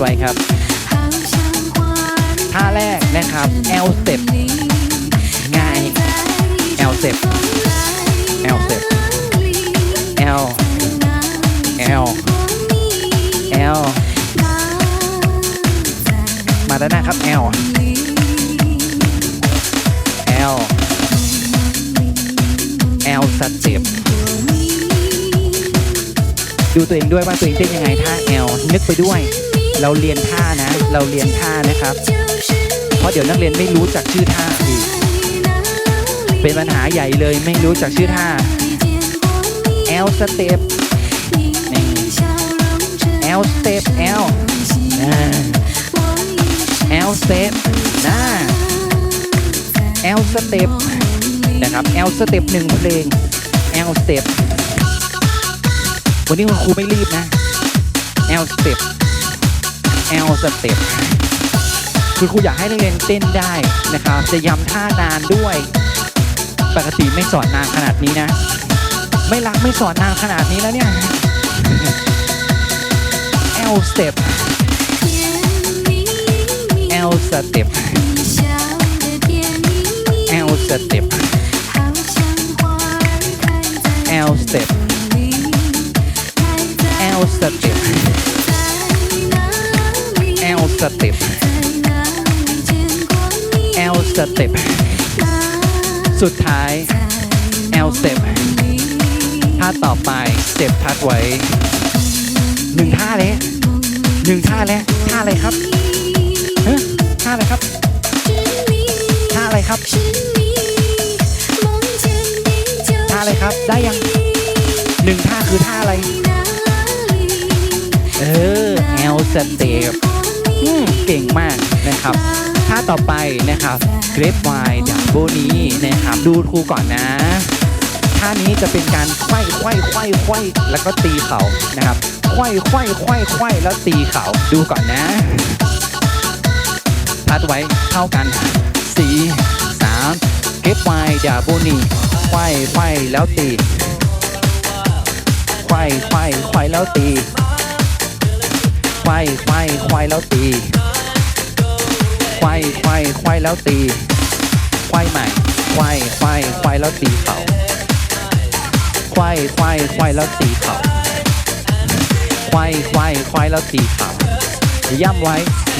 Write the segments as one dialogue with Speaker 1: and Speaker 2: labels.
Speaker 1: ไว้ครับ ท่าแรกนะครับ L step ง่าย L step L step L L L มาด้านหน้าครับ L L L step ดูตัวเองด้วยว่าตัวเองเต้นยังไงท่า L นึกไปด้วย เราเรียนท่านะ เราเรียนท่านะครับ เพราะเดี๋ยวนักเรียนไม่รู้จักชื่อท่าอีกเป็นปัญหาใหญ่เลยไม่รู้จักชื่อท่า L step นี่ L step L อ่า L step นะ L step นะครับ L step หนึ่งเพลง L step วันนี้คุณครูไม่รีบนะ L step L step คุณครูอยากให้นักเรียนเต้นได้นะครับ จะย้ำท่านานด้วย ปกติไม่สอนนานขนาดนี้นะ ไม่รักไม่สอนนานขนาดนี้แล้วเนี่ย L step L step L step L step L step L step L step สุดท้าย L step ท่าต่อไป step พักไว้หนึ่งท่าเลยหนึ่งท่าแล้วท่าอะไรครับฮะท่าอะไรครับ ท่าอะไรครับ ท่าอะไรครับ ได้ยังหนึ่งท่าคือท่าอะไร เออ L step อืมเเก่งมากนะครับท่าต่อไปนะครับเกรฟไวดับโบนี้นะครับดูครูก่อนนะท่านี้จะเป็นการไขว้ไขว้ไขว้ไขว้แล้วก็ตีเขานะครับไขว้ไขว้ไขว้ไขว้แล้วตีเขาดูก่อนนะพัดไว้เท่ากันสี่สามเก็บไวดับโบนี้ไขว้ไขว้แล้วตีไขว้ไขว้ไขว้แล้วตีไขว้ไขว้ไขว้แล้วตี ไขว้ไขว้ไขว้แล้วตีไขว้ใหม่ไขว้ไขว้ไขว้แล้วตีเขาควายควายควายแล้วตีเขาควายควายควายแล้วตีเขาย่ำไว้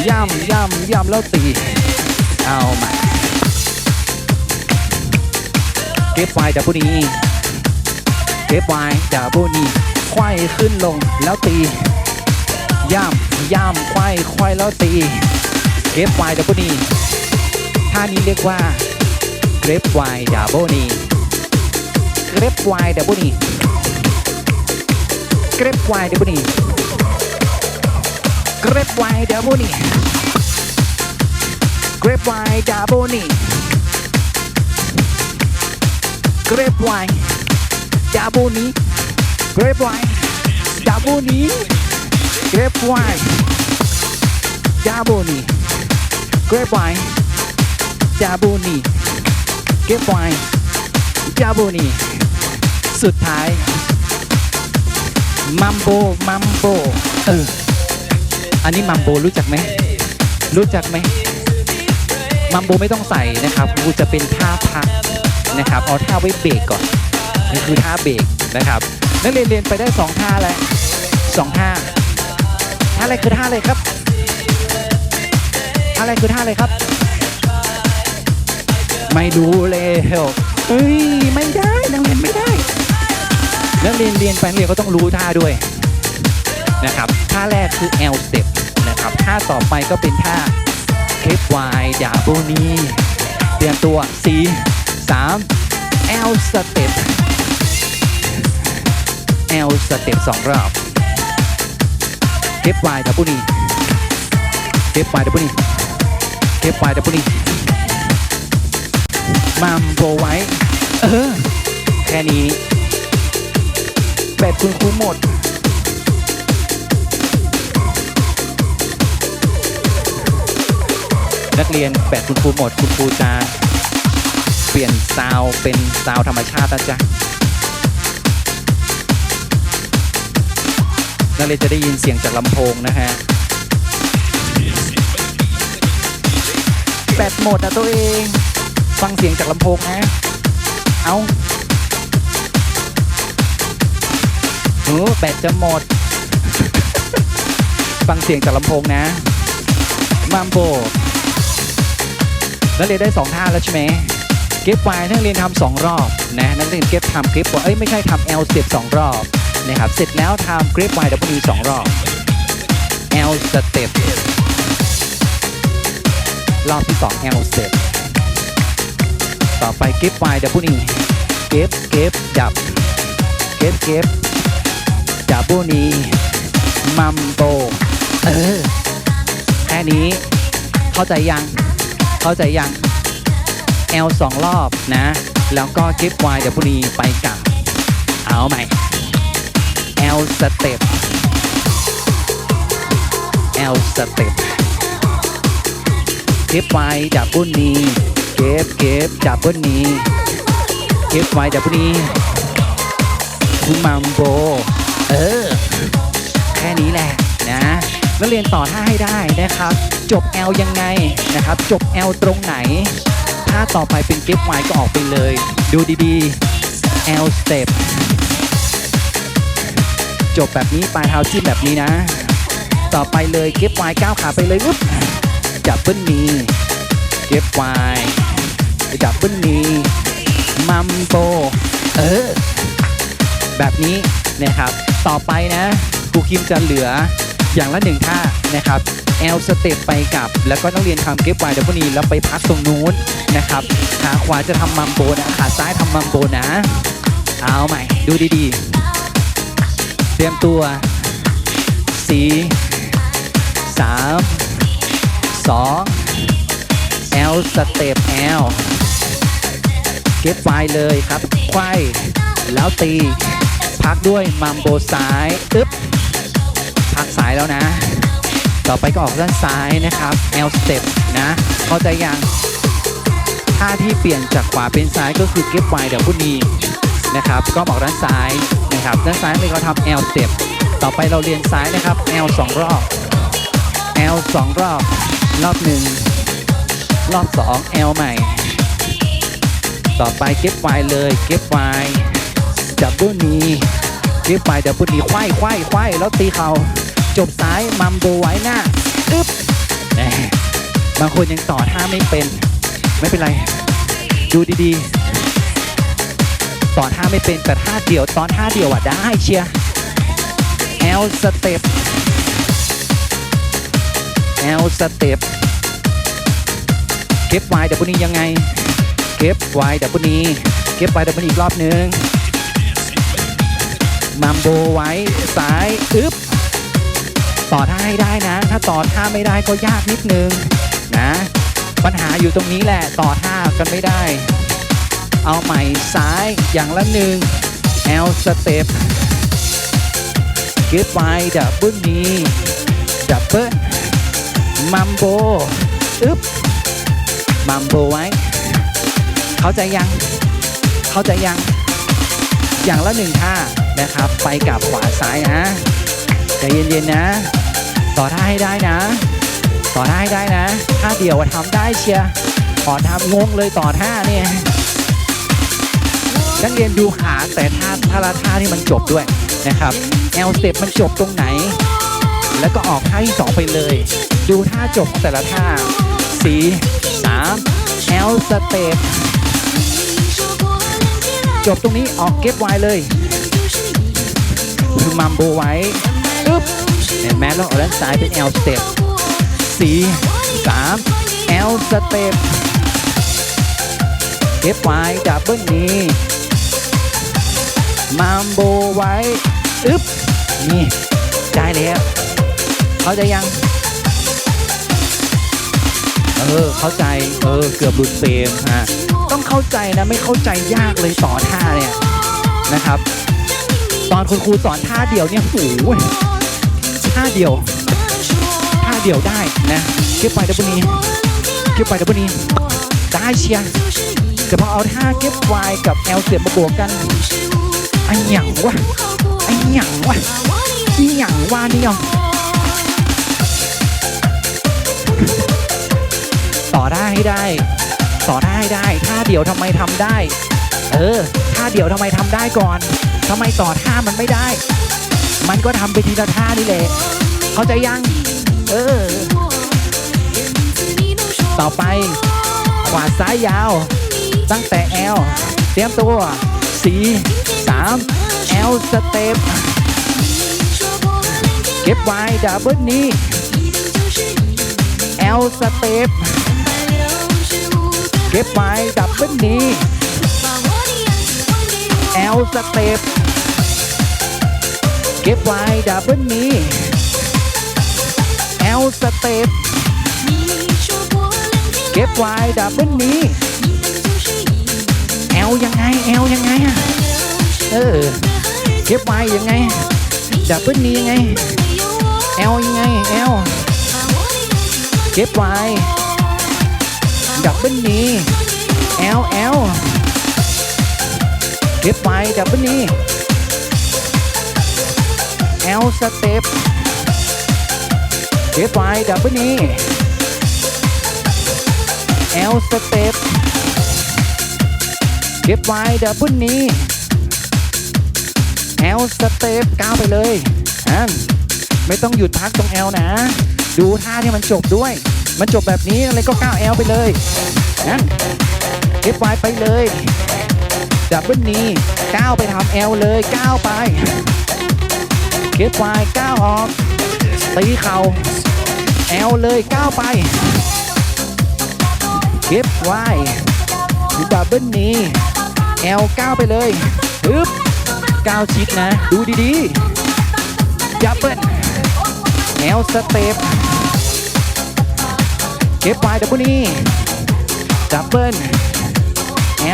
Speaker 1: ย่ำย่ำย่ำแล้วตีเอาใหม่เก็บไว้ดับเบิลนีเก็บไว้ดับเบิลนีควายขึ้นลงแล้วตีย่ำย่ำควายควายแล้วตี เก็บไวดับเบิลนีท่านี้เรียกว่าเกรฟไวดับเบิลนีเกรฟไวดับเบิลนีเกรฟไวดับเบิลนีเกรฟไวดับเบิลนีเกรฟไวดับเบิลนีเกรฟไวดับเบิลนีเกรฟไวดับเบิลนีเกรฟไวดับเบิลนี เกรฟไวน์ดับเบิลนีสุดท้าย มัมโบ มัมโบ เออ อันนี้มัมโบรู้จักไหม รู้จักไหม มัมโบไม่ต้องใส่นะครับ กูจะเป็นท่าพักนะครับ เอาท่าไว้เบรกก่อนนี่คือท่าเบรกนะครับนักเรียนเรียนไปได้สองท่าแล้วสองท่า ท่าอะไรคือท่าอะไรครับ ท่าอะไรคือท่าอะไรครับ ไม่ดูเลยเอ้ยไม่ได้นักเรียนไม่ได้นักเรียนเรียนไปนักเรียนก็ต้องรู้ท่าด้วยนะครับท่าแรกคือ L step นะครับท่าต่อไปก็เป็นท่า K Y ดาบนี้เตรียมตัว4 3 L step L step สองรอบ K Y ดาบนี้ K Y ดาบนี้ K Y ดาบนี้มัมโบไว้ เออ แค่นี้แบตคุณครูหมด นักเรียนแบตคุณครูหมด คุณครูจะเปลี่ยนซาวเป็นซาวธรรมชาตินะจ๊ะนักเรียนจะได้ยินเสียงจากลำโพงนะฮะ หมดนะตัวเอง ฟังเสียงจากลำโพงนะ เอาโอ้แบตจะหมด ฟังเสียงจากลำโพงนะมัมโบนักเรียนได้สองท่าแล้วใช่ไหมเก็บไว้นักเรียนทำสองรอบนะนักเรียนเก็บทำคลิปว่าเอ้ยไม่ใช่ทำ L สเต็ปสองรอบนะครับเสร็จแล้วทำคลิปไว้ดับเบิลสองรอบ L สเต็ป รอบที่สอง L สเต็ปต่อไปเก็บไว้ดับเบิลเก็บเก็บดับเก็บเก็บดับเบิลนีมัมโบเออแค่นี้เข้าใจยังเข้าใจยัง L สองรอบนะ แล้วก็กิฟ Y เดี๋ยวพรุ่งนี้ไปกลับเอาใหม่ L สเต็ป L ส เต็ปกิฟ Y ดับเบิลนี้ เก็บเก็บดับบิลนี้ เกิฟ Y ดับเบิลนี้คุณมัมโบ เออ แค่นี้แหละนะแล้วเรียนต่อท่าให้ได้นะครับ จบ L ยังไงนะครับ จบ L ตรงไหน ถ้าต่อไปเป็นเก็บไว้ก็ออกไปเลย ดูดีๆ L step จบแบบนี้ปลายเท้าจิ้มแบบนี้นะ ต่อไปเลยเก็บไว้ก้าวขาไปเลยวุ๊บ จับเบิ้ลนีเก็บไวจับเบิ้ลนีมัมโบเออ แบบนี้นะครับ ต่อไปนะครูคิมจะเหลืออย่างละหนึ่งท่านะครับ L สเต็ปไปกับ แล้วก็ต้องเรียนทำเก็บไว้เดี๋ยวพวกนี้แล้วไปพักตรงนู้นนะครับขาขวาจะทำมัมโบนะขาซ้ายทำมัมโบนะ เอาใหม่ดูดีๆ เตรียมตัวสี่สาม สอง L สเต็ป L เก็บไฟเลยครับไขว้แล้วตี พักด้วยมัมโบซ้ายอึ๊บพักซ้ายแล้วนะ ต่อไปก็ออกด้านซ้ายนะครับ L step นะเข้าใจยังท่าที่เปลี่ยนจากขวาเป็นซ้ายก็คือเก็บไวเดี๋ยวพุ่นี้นะครับก็ออกด้านซ้ายนะครับด้านซ้ายเลยเราทำ L step ต่อไปเราเรียนซ้ายนะครับ L สองรอบ L สองรอบ รอบหนึ่งรอบสอง L ใหม่ ต่อไปเก็บไวเลยเก็บไวดับเบิลนีเก็บไวดับเบิลนีควายควายควายแล้วตีเขาจบซ้ายมัมโบไว้หน้าอึ๊บบางคนยังต่อท่าไม่เป็น ไม่เป็นไร ดูดีๆ ต่อท่าไม่เป็นแต่ท่าเดียวตอนท่าเดียวอะได้เชียร์ L สเต็ป L สเต็ปเก็บไว้เดี๋ยวพวกนี้ยังไง เก็บไว้เดี๋ยวพวกนี้ เก็บไว้เดี๋ยวพวกนี้อีกรอบนึงมัมโบไว้ซ้ายอึ๊บต่อท่าให้ได้นะ ถ้าต่อท่าไม่ได้ก็ยากนิดนึงนะ ปัญหาอยู่ตรงนี้แหละต่อท่ากันไม่ได้ เอาใหม่ซ้ายอย่างละหนึ่ง L สเต็ปเก็บไว้ดับเบิลนี้ดับเบิล มัมโบอึ๊บมัมโบไว้ เข้าใจยัง เข้าใจยัง อย่างละหนึ่งท่านะครับ ไปกับขวาซ้ายนะใจเย็นๆนะ ต่อท่าให้ได้นะ ต่อท่าให้ได้นะท่าเดียวอะทำได้เชียร์ขอทำงงเลยต่อท่าเนี่ยนักเรียนดูขาแต่ท่าท่าละท่าที่มันจบด้วยนะครับแอลสเต็ปมันจบตรงไหน แล้วก็ออกท่าที่สองไปเลย ดูท่าจบแต่ละท่าสี่สามแอลสเตปจบตรงนี้ออกเก็บไว้เลยคือมัมโบไว้ปึ๊บเห็นไหมแล้วออกด้านซ้ายเป็น L step สี่สาม L step เก็บไว้ดับเบิลนี้มัมโบไว้อึ๊บนี่ได้แล้วเขาใจยัง เออ เข้าใจ เออ เกือบหลุดเฟรมฮะต้องเข้าใจนะ ไม่เข้าใจยากเลยต่อท่าเนี่ยนะครับ ตอนคุณครูสอนท่าเดียวเนี่ยโอ้หท่าเดียวท่าเดียวได้นะเก็บไปดับเบิลนี้เก็บไปดับเบิลนี้ได้เชียร์แต่พอเอาท่าเก็บไวกับแอลเสียบมาบวกกันไอ้หยังวะไอ้หยังวะไอ้หยังวะนี่ยต่ ได้ให้ได้ ต่อท่าให้ได้ท่าเดียวทำไมทำได้ เออท่าเดียวทำไมทำได้ก่อนทำไมต่อท่ามันไม่ได้ มันก็ทำไปทีละท่านี่แหละเข้าใจยัง เออ ต่อไป ขวาซ้ายยาว ตั้งแต่ L เตรียมตัว4 3 L สเต็ปเก็บไว้ดับเบิลนี้ L สเต็ป เก็บไว้ดับเบิ้ลนี้ L สเต็ปเก็บไว้ดับเบิ้ลนี้ L สเต็ปเก็บไว้ดับเบิ้ลนี้ L ยังไง L ยังไงอะเออเก็บไว้ยังไงดับเบิ้ลนี้ยังไง L ยังไง L เก็บไว้ ดับเบิลนี้ L L เก็บไว้ดับเบิลนี้ L สเต็ปเก็บไว้ดับเบิลนี้ L สเต็ปเก็บไว้ดับเบิลนี้ L สเต็ปก้าวไปเลยอันไม่ต้องหยุดพักตรง L นะ ดูท่าที่มันจบด้วย มันจบแบบนี้อะไรก็ก้าว L ไปเลยนั่นเก็บไไปเลยดับเบิลนี้ก้าวไปทำ L เลยก้าวไปเก็บไก้าวออก ตีเข่า L เลยก้าวไปเก็บไวดับเบิลนี้ L ก้าวไปเลยปึ๊บก้าวชิดนะ ดูดีๆดับเบิล L สเต็ป เก็บไว้ดับเบิลนี้ดับเบิล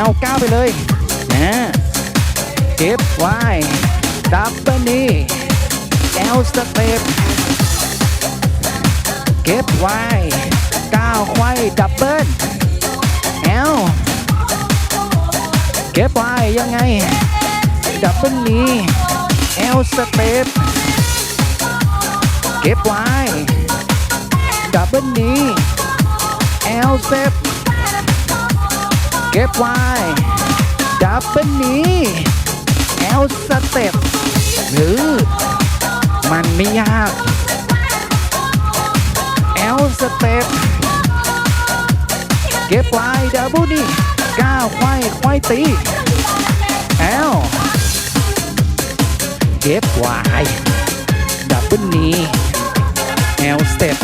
Speaker 1: L ก้าไปเลยนะเก็บไว้ดับเบิลนี้ L สเต็ปเก็บไว้ก้าวไขว้ดับเบิล L เก็บไว้ยังไงดับเบิลนี้ L สเต็ปเก็บไว้ดับเบิลนี้ L สเต็ปเก็บไว้ดับเบิลนี้ L สเต็ปหรือมันไม่ยาก L สเต็ปเก็บไว้ดับเบิลนี้ก้าวไขว้ไขว้ตี L เก็บไว้ดับเบิลนี้ L สเต็ป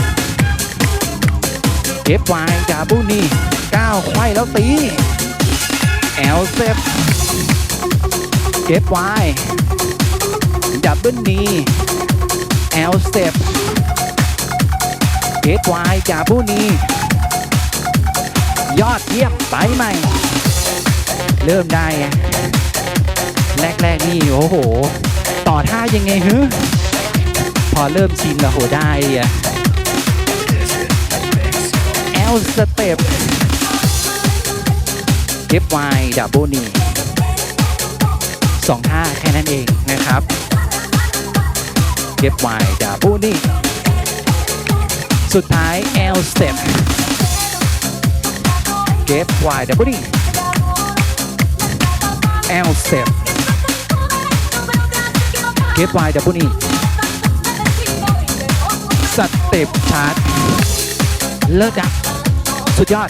Speaker 1: เก็บไว้ดับเบิลนี้ก้าวไขว้แล้วตี L สเต็ปเก็บไว้ดับเบิลนี้ L สเต็ปเก็บไว้ดับเบิลนี้ยอดเยี่ยมไปใหม่ เริ่มได้ไงแรกๆนี่โอ้โห ต่อท่ายังไงฮึพอเริ่มชินแล้วโหได้อะ แอลสเต็ปเก็บไวดับเบิลนีสองท่าแค่นั้นเองนะครับเก็บไวดับเบิลนีสุดท้าย L step เก็บไวดับเบิลนี L step เก็บไวดับเบิลนีสเต็ปชาร์จเลิศดัก สุดยอด